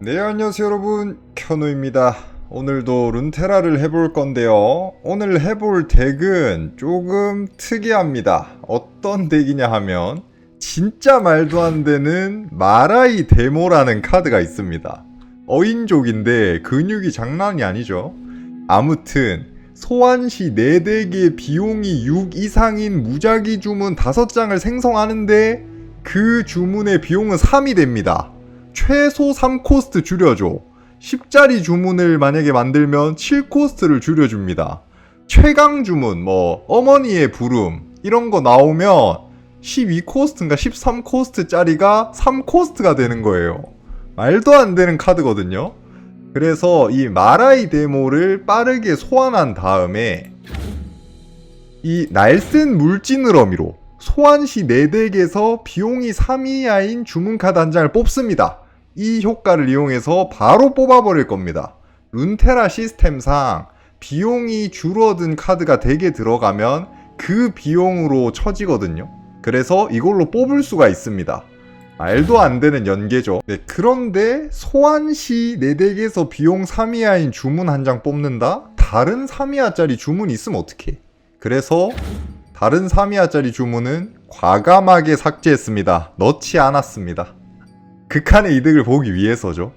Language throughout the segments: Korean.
네 안녕하세요 여러분. 켜노입니다. 오늘도 룬테라를 해볼 건데요. 오늘 해볼 덱은 조금 특이합니다. 어떤 덱이냐 하면 진짜 말도 안 되는 마라이 데모라는 카드가 있습니다. 어인족인데 근육이 장난이 아니죠. 아무튼 소환시 4덱의 비용이 6 이상인 무작위 주문 5장을 생성하는데 그 주문의 비용은 3이 됩니다 최소 3코스트 줄여줘. 10짜리 주문을 만약에 만들면 7코스트를 줄여줍니다. 최강 주문, 뭐, 어머니의 부름, 이런 거 나오면 12코스트인가 13코스트짜리가 3코스트가 되는 거예요. 말도 안 되는 카드거든요. 그래서 이 마라이 데모를 빠르게 소환한 다음에 이 날쌘 물진을 어미로 소환 시 4덱에서 비용이 3 이하인 주문카드 한 장을 뽑습니다. 이 효과를 이용해서 바로 뽑아버릴 겁니다. 룬테라 시스템상 비용이 줄어든 카드가 덱에 들어가면 그 비용으로 쳐지거든요. 그래서 이걸로 뽑을 수가 있습니다. 말도 안 되는 연계죠. 네, 그런데 소환 시 4덱에서 비용 3 이하인 주문 한 장 뽑는다? 다른 3 이하짜리 주문 있으면 어떡해? 그래서 다른 3이하짜리 주문은 과감하게 삭제했습니다. 넣지 않았습니다. 극한의 이득을 보기 위해서죠.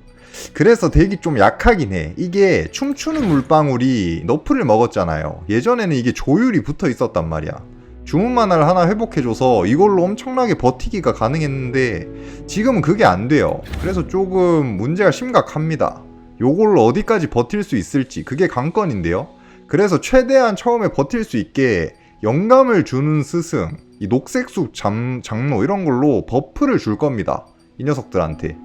그래서 덱이 좀 약하긴 해. 이게 춤추는 물방울이 너프를 먹었잖아요. 예전에는 이게 조율이 붙어 있었단 말이야. 주문 만화를 하나 회복해줘서 이걸로 엄청나게 버티기가 가능했는데 지금은 그게 안 돼요. 그래서 조금 문제가 심각합니다. 요걸로 어디까지 버틸 수 있을지 그게 관건인데요. 그래서 최대한 처음에 버틸 수 있게 영감을 주는 스승, 이 녹색숲 잠, 장로 이런 걸로 버프를 줄 겁니다. 이 녀석들한테.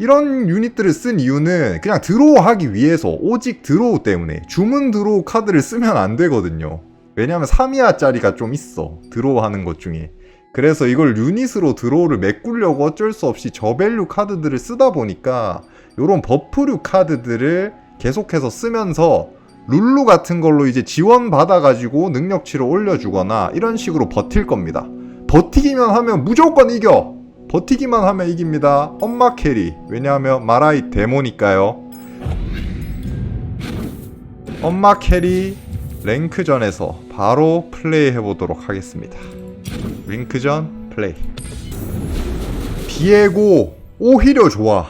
이런 유닛들을 쓴 이유는 그냥 드로우 하기 위해서 오직 드로우 때문에 주문 드로우 카드를 쓰면 안 되거든요. 왜냐면 3이하짜리가 좀 있어. 드로우 하는 것 중에. 그래서 이걸 유닛으로 드로우를 메꾸려고 어쩔 수 없이 저밸류 카드들을 쓰다 보니까 요런 버프류 카드들을 계속해서 쓰면서 룰루 같은 걸로 이제 지원 받아가지고 능력치를 올려주거나 이런 식으로 버틸 겁니다. 버티기만 하면 무조건 이겨! 버티기만 하면 이깁니다. 엄마 캐리. 왜냐하면 마라이 데모니까요. 엄마 캐리 랭크전에서 바로 플레이 해보도록 하겠습니다. 링크전 플레이. 비에고 오히려 좋아.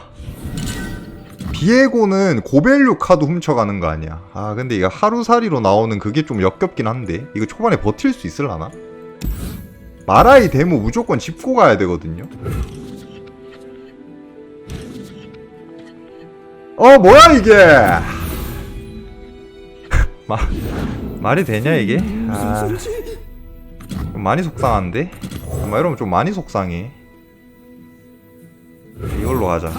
비에고는 고밸류 카드 훔쳐가는 거 아니야. 아 근데 이거 하루살이로 나오는 그게 좀 역겹긴 한데 이거 초반에 버틸 수 있을라나? 마라이 데모 무조건 짚고 가야 되거든요. 어 뭐야 이게? 마 말이 되냐 이게? 아좀 많이 속상한데? 정말 이러면 좀 많이 속상해. 이걸로 가자.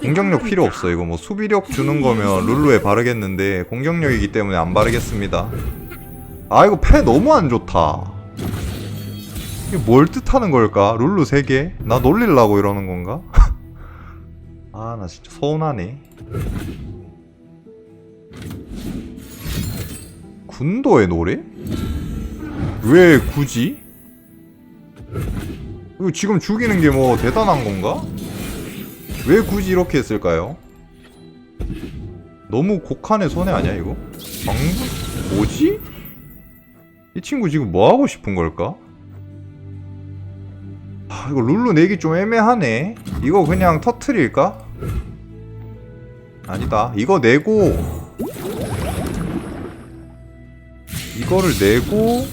공격력 필요 없어 이거 뭐 수비력 주는 거면 룰루에 바르겠는데 공격력이기 때문에 안 바르겠습니다 아 이거 패 너무 안 좋다 이게 뭘 뜻하는 걸까 룰루 3개? 나 놀릴라고 이러는 건가? 아 나 진짜 서운하네 군도의 노래? 왜 굳이? 이거 지금 죽이는 게 뭐 대단한 건가? 왜 굳이 이렇게 했을까요? 너무 곡한의 손해 아니야 이거? 방금? 뭐지? 이 친구 지금 뭐 하고 싶은 걸까? 아 이거 룰루 내기 좀 애매하네. 이거 그냥 터트릴까? 아니다. 이거 내고 이거를 내고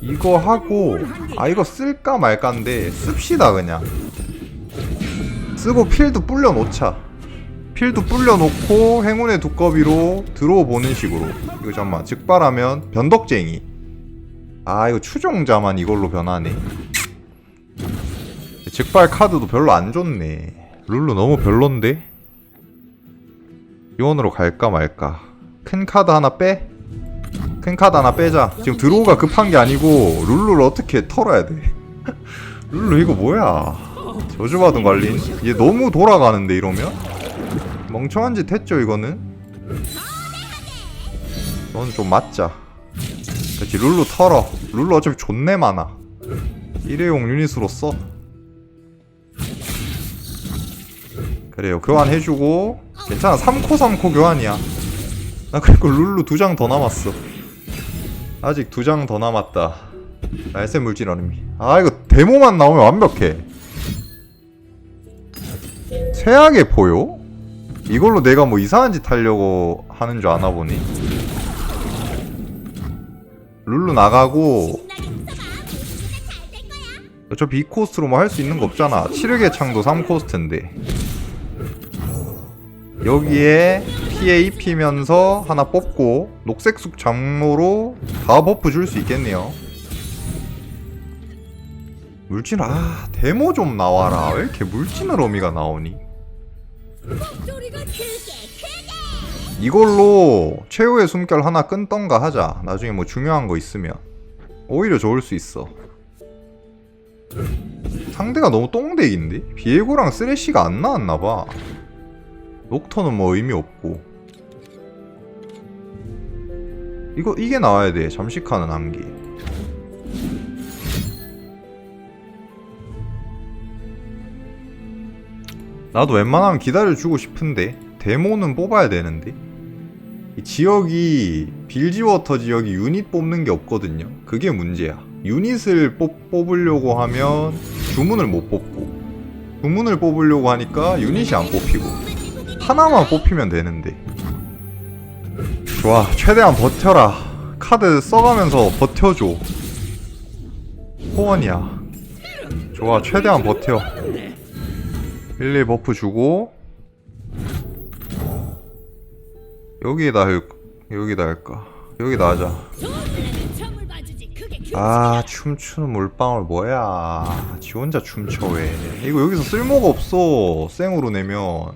이거 하고 아 이거 쓸까 말까인데 씁시다 그냥. 쓰고 필드 불려 놓자. 필드 불려 놓고 행운의 두꺼비로 들어보는 식으로. 이거 잠깐만. 즉발하면 변덕쟁이. 아 이거 추종자만 이걸로 변하네 즉발 카드도 별로 안 좋네. 룰루 너무 별론데? 이원으로 갈까 말까. 큰 카드 하나 빼? 큰 카드 하나 빼자. 지금 드로우가 급한 게 아니고 룰루를 어떻게 털어야 돼? 룰루 이거 뭐야? 저주받은 관리인? 얘 너무 돌아가는데 이러면? 멍청한 짓 했죠 이거는? 넌 좀 맞자. 그렇지 룰루 털어. 룰루 어차피 존내 많아. 일회용 유닛으로 써 그래요. 교환해주고. 괜찮아. 3코 3코 교환이야. 나 그리고 룰루 두 장 더 남았어. 아직 두 장 더 남았다. 날쌘 물질 얼음이. 아 이거 데모만 나오면 완벽해. 최악의 포요? 이걸로 내가 뭐 이상한 짓 하려고 하는 줄 아나 보니 룰루 나가고. 어차피 2코스트로 뭐 할 수 있는 거 없잖아. 7흑의 창도 3코스트인데 여기에 피해 입히면서 하나 뽑고 녹색숙 장로로 다 버프 줄 수 있겠네요. 물진 아 데모 좀 나와라. 왜 이렇게 물진을 어미가 나오니? 이걸로 최후의 숨결 하나 끊던가 하자. 나중에 뭐 중요한 거 있으면. 오히려 좋을 수 있어. 상대가 너무 똥대기인데? 비에고랑 쓰레쉬가 안 나왔나봐 녹터는 뭐 의미 없고. 이거 이게 나와야 돼. 잠식하는 한기. 나도 웬만하면 기다려주고 싶은데. 데모는 뽑아야 되는데. 이 지역이 빌지워터 지역이 유닛 뽑는 게 없거든요. 그게 문제야. 유닛을 뽑, 뽑으려고 하면 주문을 못 뽑고. 주문을 뽑으려고 하니까 유닛이 안 뽑히고 하나만 뽑히면 되는데. 좋아 최대한 버텨라. 카드 써가면서 버텨줘. 호원이야. 좋아 최대한 버텨. 1, 2 버프 주고. 여기에다 할 여기다 할까? 여기다 하자. 아 춤추는 물방울 뭐야? 지 혼자 춤춰 왜? 이거 여기서 쓸모가 없어 생으로 내면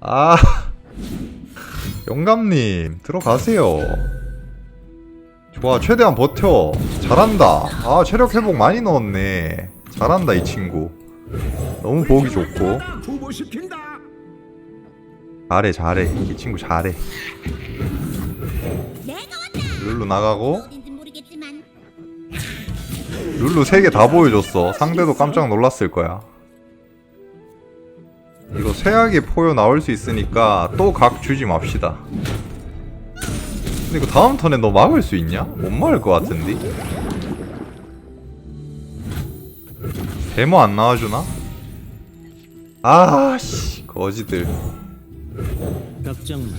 아 영감님 들어가세요. 좋아 최대한 버텨. 잘한다. 아 체력 회복 많이 넣었네. 잘한다 이 친구. 너무 보기 좋고. 잘해 잘해. 이 친구 잘해. 룰루 나가고. 룰루 3개 다 보여줬어. 상대도 깜짝 놀랐을 거야. 이거 쇠약의 포효 나올 수 있으니까 또 각 주지 맙시다. 근데 이거 다음 턴에 너 막을 수 있냐? 못 막을 것 같은데? 데모 안 나와주나? 아씨 거지들.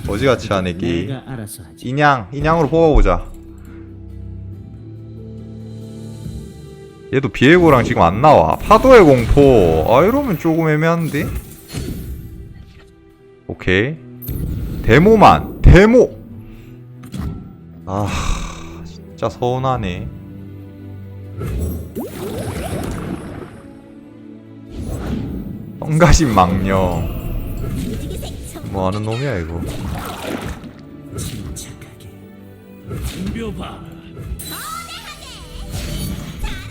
거지같이 하네 기. 인양 인양으로 뽑아보자 얘도 비에고랑 지금 안 나와 파도의 공포 아 이러면 조금 애매한데 오케이. 데모만 데모! 아 진짜 서운하네. 망령 무지개색 청 뭐하는 놈이야 이거.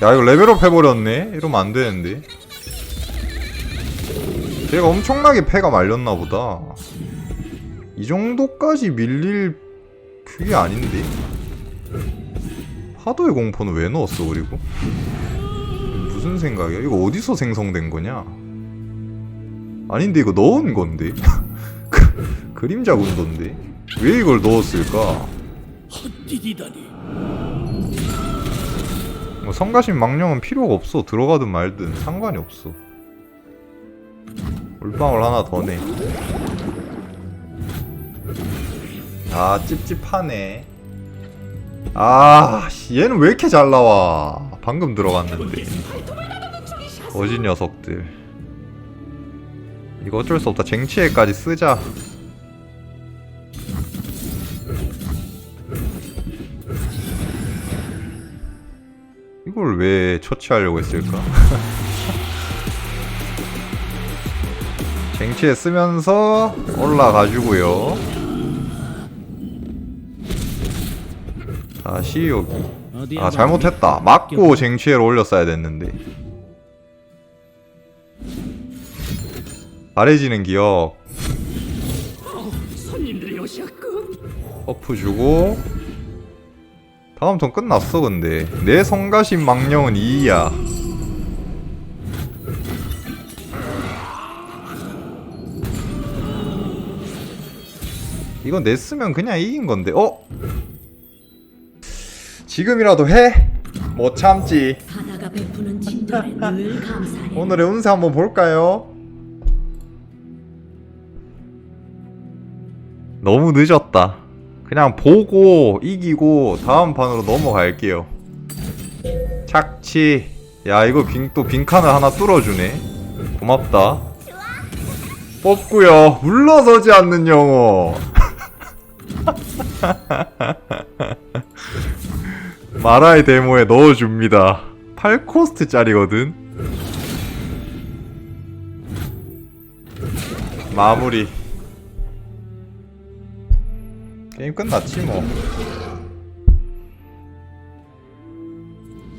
야 이거 레벨업 해버렸네? 이러면 안 되는데. 걔가 엄청나게 패가 말렸나 보다 이 정도까지 밀릴 그게 아닌데? 파도의 공포는 왜 넣었어 그리고? 무슨 생각이야? 이거 어디서 생성된 거냐? 아닌데 이거 넣은 건데? 그- 그림자 군도인데? 왜 이걸 넣었을까? 뭐 성가신 망령은 필요가 없어. 들어가든 말든 상관이 없어. 물방울 하나 더내 아 찝찝하네. 아 씨, 얘는 왜 이렇게 잘 나와? 방금 들어갔는데. 거짓 녀석들. 이거 어쩔 수 없다. 쟁취해까지 쓰자. 이걸 왜 처치하려고 했을까? 쟁취에 쓰면서 올라가주고요. 아 시요기. 아 잘못했다. 맞고 쟁취해로 올렸어야 됐는데. 바래지는 기억. 버프 주고. 다음 턴 끝났어 근데. 내 성가신 망령은 2야. 이건 냈으면 그냥 이긴 건데. 어? 지금이라도 해? 못 참지 바다가 베푸는 친절에 늘 감사해. 오늘의 운세 한번 볼까요? 너무 늦었다. 그냥 보고 이기고 다음 판으로 넘어갈게요. 착취. 야 이거 빈, 또 빈칸을 하나 뚫어주네. 고맙다. 뽑고요. 물러서지 않는 영어. 마라의 데모에 넣어줍니다. 8코스트짜리거든. 마무리. 게임 끝났지 뭐.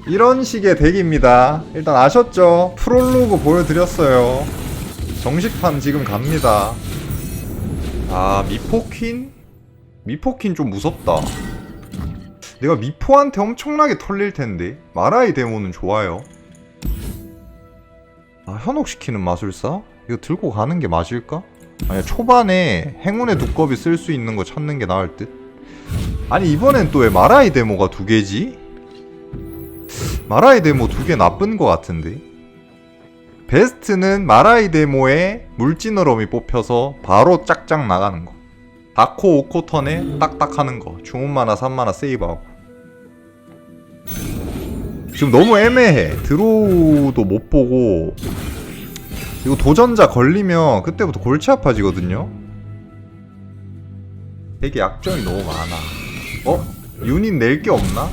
이런 식의 덱입니다. 일단 아셨죠? 프롤로그 보여드렸어요. 정식판 지금 갑니다. 아, 미포퀸? 미포퀸 좀 무섭다. 내가 미포한테 엄청나게 털릴 텐데. 마라이 데모는 좋아요. 아, 현혹시키는 마술사? 이거 들고 가는 게 맞을까? 아니, 초반에 행운의 두꺼비 쓸 수 있는 거 찾는 게 나을 듯? 아니, 이번엔 또 왜 마라이 데모가 두 개지? 마라이 데모 두 개 나쁜 거 같은데? 베스트는 마라이 데모에 물지느러미 뽑혀서 바로 짝짝 나가는 거. 다코 오코 턴에 딱딱 하는 거. 주문 만화 3만화 세이브하고. 지금 너무 애매해. 드로우도 못 보고. 이거 도전자 걸리면 그때부터 골치 아파지거든요. 되게 약점이 너무 많아. 어? 유닛 낼 게 없나?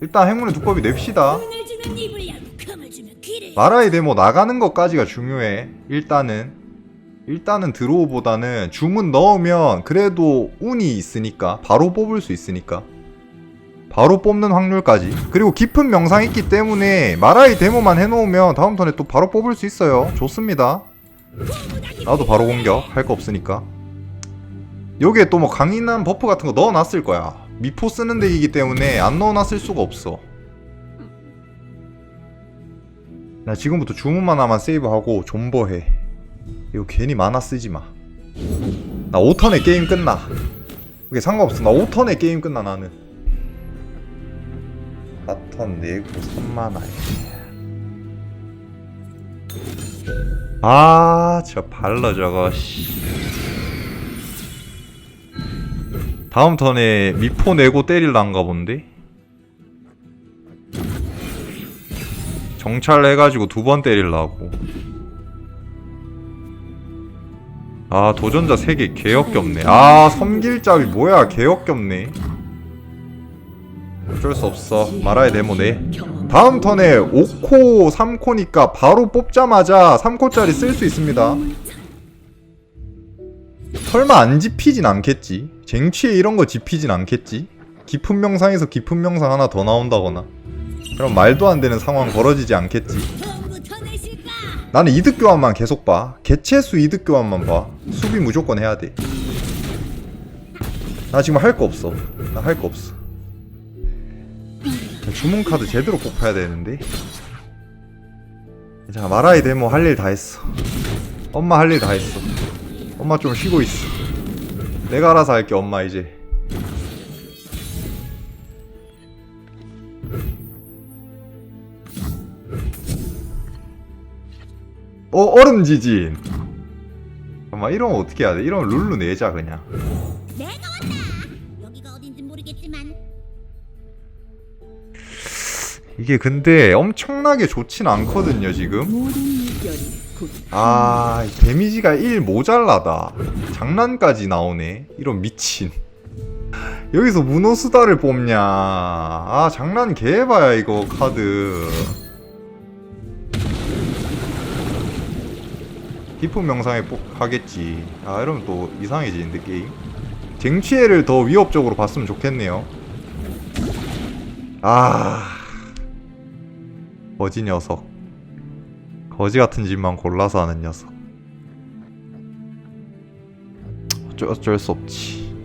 일단 행운의 두꺼비 냅시다. 귀를 마라이 데모 나가는 것까지가 중요해. 일단은 일단은 드로우보다는 주문 넣으면 그래도 운이 있으니까 바로 뽑을 수 있으니까 바로 뽑는 확률까지 그리고 깊은 명상 있기 때문에 마라이 데모만 해놓으면 다음 턴에 또 바로 뽑을 수 있어요. 좋습니다. 나도 바로 공격 할 거 없으니까 여기에 또 뭐 강인한 버프 같은 거 넣어놨을 거야. 미포 쓰는 덱이기 때문에 안 넣어놨을 수가 없어. 나 지금부터 주문만 하면 세이브하고 존버해. 이거 괜히 만화 쓰지 마. 나 5턴에 게임 끝나. 그게 상관없어. 나 5턴에 게임 끝나 나는. 4턴 내고 3만화. 아, 저 발러 저거. 씨. 다음 턴에 미포 내고 때릴란가 본데. 정찰 해가지고 두 번 때리려고. 아 도전자 3개 개역겹네. 아 섬길잡이 뭐야 개역겹네. 어쩔 수 없어. 말아야 데모네. 경험. 다음 턴에 5코 3코니까 바로 뽑자마자 3코짜리 쓸 수 있습니다. 설마 안 집히진 않겠지? 쟁취에 이런 거 집히진 않겠지? 깊은 명상에서 깊은 명상 하나 더 나온다거나 그럼 말도 안 되는 상황 벌어지지 않겠지? 나는 이득 교환만 계속 봐. 개체수 이득 교환만 봐. 수비 무조건 해야 돼. 나 지금 할 거 없어. 나 할 거 없어. 주문 카드 제대로 뽑아야 되는데. 자 마라이 데모 할 일 다 했어. 엄마 할 일 다 했어. 엄마 좀 쉬고 있어. 내가 알아서 할게 엄마 이제. 어 얼음 지진. 잠깐만 이러면 어떻게 해야 돼? 이러면 룰루 내자 그냥. 내가 왔다 여기가 어딘지 모르겠지만 이게 근데 엄청나게 좋진 않거든요 지금. 아 데미지가 1 모자라다. 장난까지 나오네. 이런 미친. 여기서 문호수다를 뽑냐. 아 장난 개해봐야 이거 카드. 깊은 명상에 뽑 하겠지. 아 이러면 또 이상해지는데 게임. 쟁취해를 더 위협적으로 봤으면 좋겠네요. 아 거지 녀석. 거지 같은 짓만 골라서 하는 녀석. 어쩔, 어쩔 수 없지.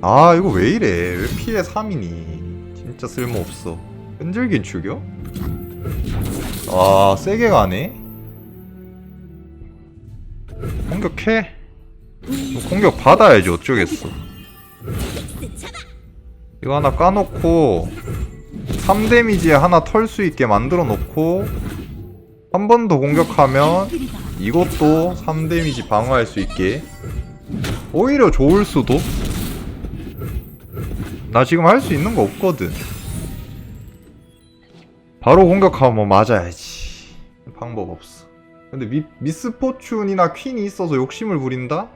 아, 이거 왜 이래? 왜 피해 3이니? 진짜 쓸모없어. 끈질긴 죽여? 아, 세게 가네? 공격해. 공격 받아야지 어쩌겠어. 이거 하나 까놓고 3데미지에 하나 털 수 있게 만들어 놓고 한 번 더 공격하면 이것도 3데미지 방어할 수 있게. 오히려 좋을 수도. 나 지금 할 수 있는 거 없거든. 바로 공격하면 맞아야지. 방법 없어 근데 미, 미스포춘이나 퀸이 있어서 욕심을 부린다?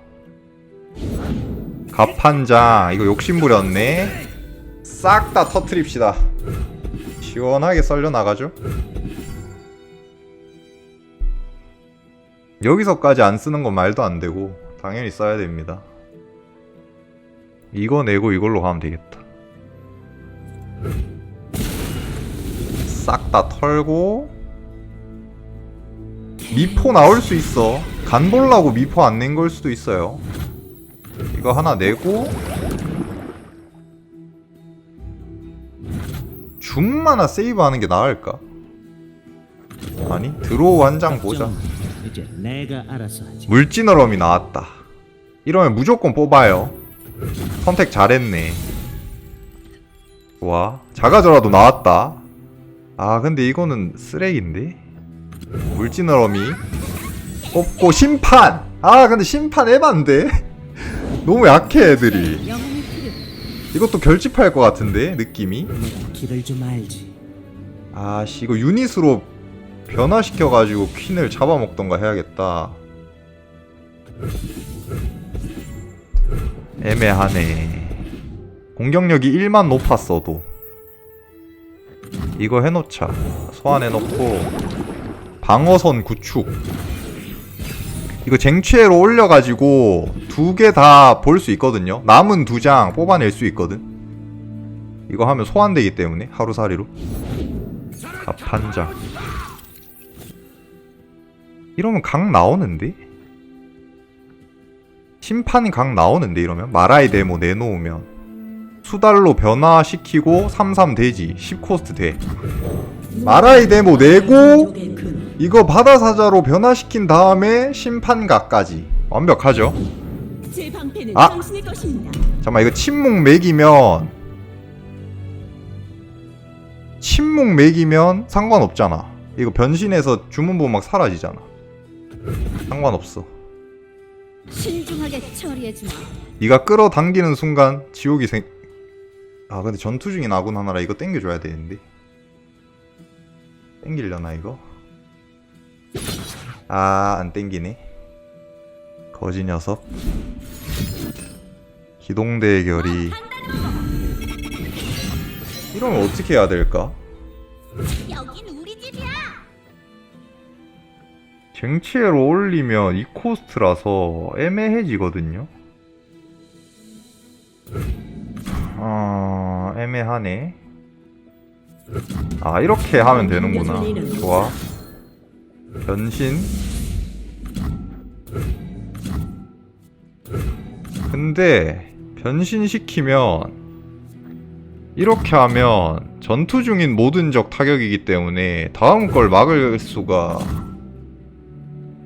갑판장 이거 욕심 부렸네 싹 다 터트립시다. 시원하게 썰려 나가죠. 여기서까지 안 쓰는 건 말도 안 되고 당연히 써야 됩니다. 이거 내고 이걸로 가면 되겠다. 싹 다 털고 미포 나올 수 있어. 간 볼라고 미포 안 낸 걸 수도 있어요. 이거 하나 내고 줌마나 세이브 하는 게 나을까? 아니 드로우 한 장 보자. 물지너럼이 나왔다 이러면 무조건 뽑아요 선택 잘했네 좋아 작아져라도 나왔다 아 근데 이거는 쓰레기인데 물지너럼이 뽑고 심판! 아 근데 심판 에반데? 너무 약해 애들이. 이것도 결집할 것 같은데 느낌이? 내가 길을 좀 알지. 아씨 이거 유닛으로 변화시켜가지고 퀸을 잡아먹던가 해야겠다. 애매하네. 공격력이 1만 높았어도. 이거 해놓자. 소환해놓고 방어선 구축. 이거 쟁취해로 올려가지고 두 개 다 볼 수 있거든요. 남은 두 장 뽑아낼 수 있거든. 이거 하면 소환되기 때문에 하루살이로. 갑판장. 이러면 각 나오는데? 심판이 각 나오는데 이러면? 마라이 데모 내놓으면. 수달로 변화시키고 33 되지. 10코스트 돼. 마라이 데모 내고. 이거 바다사자로 변화시킨 다음에 심판각까지 완벽하죠? 아! 잠깐만 이거 침묵 맥이면 침묵 맥이면 상관없잖아 이거 변신해서 주문 보면 막 사라지잖아 상관없어 신중하게 처리해주마. 네가 끌어당기는 순간 지옥이 생... 아 근데 전투 중인 아군 하나라 이거 땡겨줘야 되는데 땡기려나 이거? 아 안 땡기네 거지 녀석 기동대 결이 이러면 어떻게 해야 될까? 쟁취해로 올리면 이 코스트라서 애매해지거든요. 어, 애매하네. 아, 이렇게 하면 되는구나. 좋아. 변신. 근데, 변신시키면, 이렇게 하면, 전투 중인 모든 적 타격이기 때문에, 다음 걸 막을 수가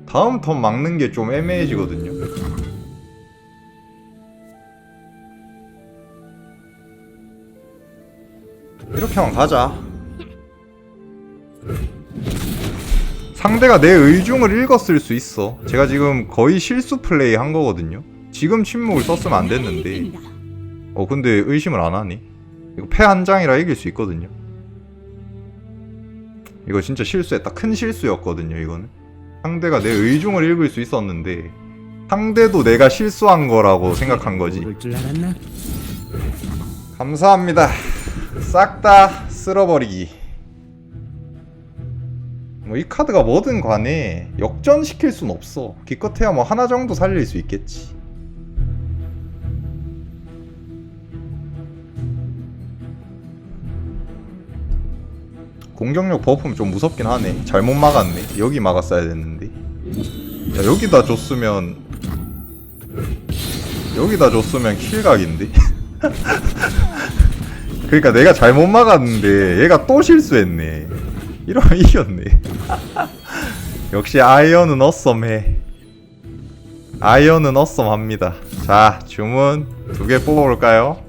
다음 턴 막는 게 좀 애매해지거든요. 이렇게 하면 가자. 상대가 내 의중을 읽었을 수 있어. 제가 지금 거의 실수 플레이 한 거거든요. 지금 침묵을 썼으면 안 됐는데. 어, 근데 의심을 안 하니? 이거 패 한 장이라 이길 수 있거든요. 이거 진짜 실수했다. 큰 실수였거든요, 이거는. 상대가 내 의중을 읽을 수 있었는데 상대도 내가 실수한 거라고 생각한 거지. 감사합니다. 싹 다 쓸어버리기. 뭐 이 카드가 뭐든 간에 역전시킬 순 없어. 기껏해야 뭐 하나 정도 살릴 수 있겠지. 공격력 버프면 좀 무섭긴 하네. 잘못 막았네. 여기 막았어야 됐는데. 야, 여기다 줬으면 여기다 줬으면 킬각인데. 그러니까 내가 잘못 막았는데 얘가 또 실수했네. 이러면 이겼네. 역시 아이언은 어썸해. 아이언은 어썸합니다. 자, 주문 두 개 뽑아볼까요?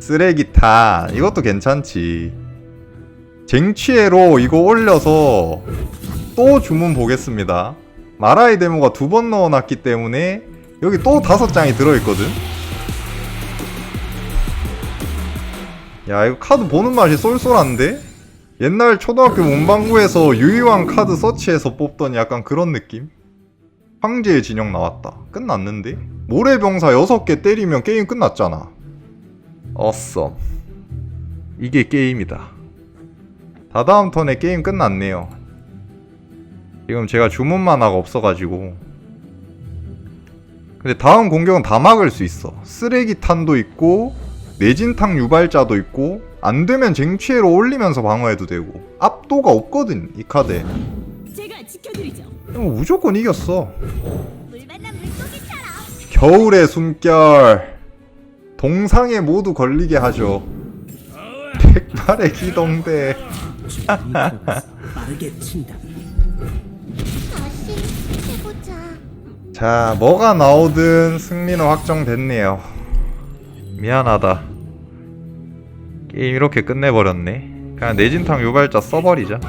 쓰레기탄 이것도 괜찮지. 쟁취해로 이거 올려서 또 주문 보겠습니다. 마라이 데모가 두 번 넣어놨기 때문에 여기 또 다섯 장이 들어있거든. 야 이거 카드 보는 맛이 쏠쏠한데? 옛날 초등학교 문방구에서 유희왕 카드 서치해서 뽑던 약간 그런 느낌? 황제의 진영 나왔다. 끝났는데? 모래병사 6개 때리면 게임 끝났잖아. 어썸. 이게 게임이다. 다다음 턴에 게임 끝났네요. 지금 제가 주문 만화가 없어가지고. 근데 다음 공격은 다 막을 수 있어. 쓰레기탄도 있고, 내진탕 유발자도 있고, 안 되면 쟁취해로 올리면서 방어해도 되고. 압도가 없거든, 이 카드에. 제가 지켜드리죠. 무조건 이겼어. 물 만난 물고기처럼. 겨울의 숨결. 동상에 모두 걸리게 하죠. 백발의 기동대. 충분히 들어가서 빠르게 친다. 다시 해보자. 자, 뭐가 나오든 승리는 확정됐네요. 미안하다. 게임 이렇게 끝내버렸네. 그냥 내진탕 유발자 써버리자.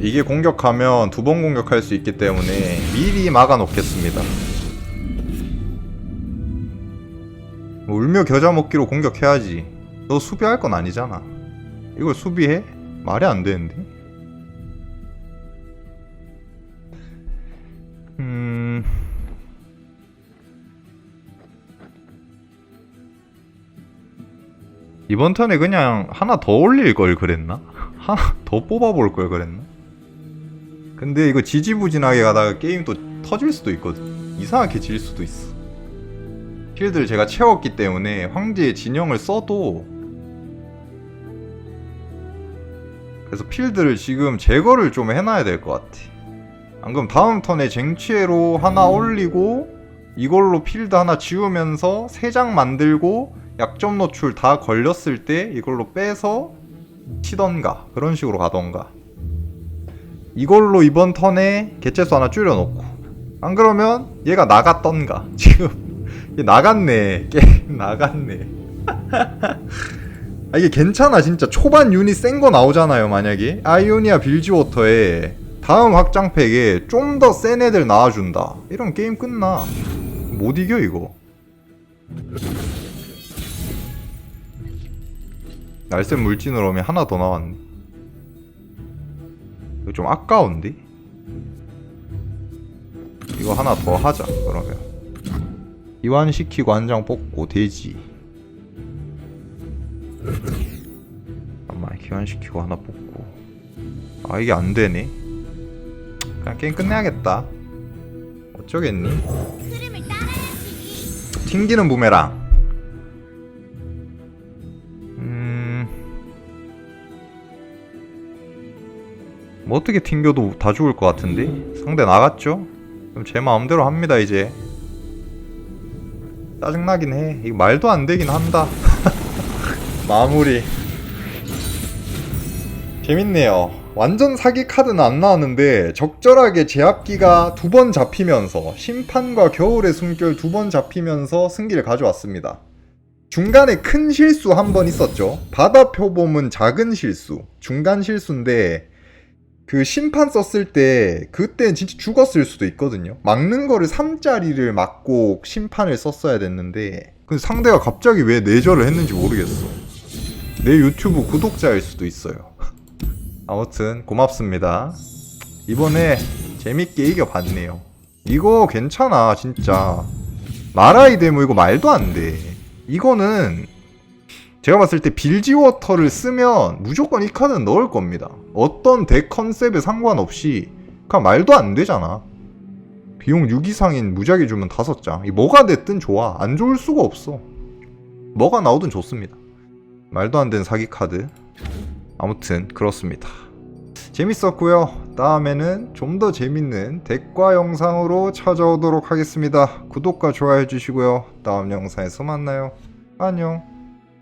이게 공격하면 두 번 공격할 수 있기 때문에 미리 막아 놓겠습니다. 뭐 울며 겨자 먹기로 공격해야지. 너 수비할 건 아니잖아. 이걸 수비해? 말이 안 되는데. 이번 턴에 그냥 하나 더 올릴 걸 그랬나? 하나 더 뽑아볼 걸 그랬나? 근데 이거 지지부진하게 가다가 게임 또 터질 수도 있거든. 이상하게 질 수도 있어. 필드를 제가 채웠기 때문에 황제의 진영을 써도 그래서 필드를 지금 제거를 좀 해놔야 될 것 같아. 안 그럼 다음 턴에 쟁취해로 하나 올리고 이걸로 필드 하나 지우면서 세장 만들고 약점 노출 다 걸렸을 때 이걸로 빼서 치던가 그런 식으로 가던가. 이걸로 이번 턴에 개체수 하나 줄여놓고. 안 그러면 얘가 나갔던가. 지금 얘 나갔네. 게임 나갔네. 아 이게 괜찮아 진짜. 초반 유닛 센 거 나오잖아요 만약에. 아이오니아 빌지워터에 다음 확장팩에 좀 더 센 애들 나와준다. 이러면 게임 끝나. 못 이겨 이거 날쌘 물진으로 오면 하나 더 나왔네. 이거 좀 아까운데? 이거 하나 더 하자 그러면. 이완시키고 한 장 뽑고 돼지. 잠깐만 기환시키고 하나 뽑고. 아 이게 안되네. 그냥 게임 끝내야겠다. 어쩌겠니. 튕기는 부메랑 뭐 어떻게 튕겨도 다 죽을 것 같은데? 상대 나갔죠? 그럼 제 마음대로 합니다 이제. 짜증나긴 해. 이거 말도 안 되긴 한다. 마무리. 재밌네요. 완전 사기 카드는 안 나왔는데 적절하게 제압기가 두 번 잡히면서 심판과 겨울의 숨결 두 번 잡히면서 승기를 가져왔습니다. 중간에 큰 실수 한 번 있었죠. 바다 표범은 작은 실수 중간 실수인데 그 심판 썼을 때 그때는 진짜 죽었을 수도 있거든요. 막는 거를 3짜리를 막고 심판을 썼어야 됐는데 근데 상대가 갑자기 왜 내절을 했는지 모르겠어. 내 유튜브 구독자일 수도 있어요. 아무튼 고맙습니다. 이번에 재밌게 이겨봤네요. 이거 괜찮아 진짜. 마라이 데모 이거 말도 안 돼. 이거는 제가 봤을 때 빌지워터를 쓰면 무조건 이 카드는 넣을 겁니다. 어떤 덱 컨셉에 상관없이 그냥 말도 안 되잖아. 비용 6 이상인 무작위 주면 5장. 이 뭐가 됐든 좋아. 안 좋을 수가 없어. 뭐가 나오든 좋습니다. 말도 안 되는 사기 카드. 아무튼 그렇습니다. 재밌었고요. 다음에는 좀 더 재밌는 덱과 영상으로 찾아오도록 하겠습니다. 구독과 좋아요 해주시고요. 다음 영상에서 만나요. 안녕.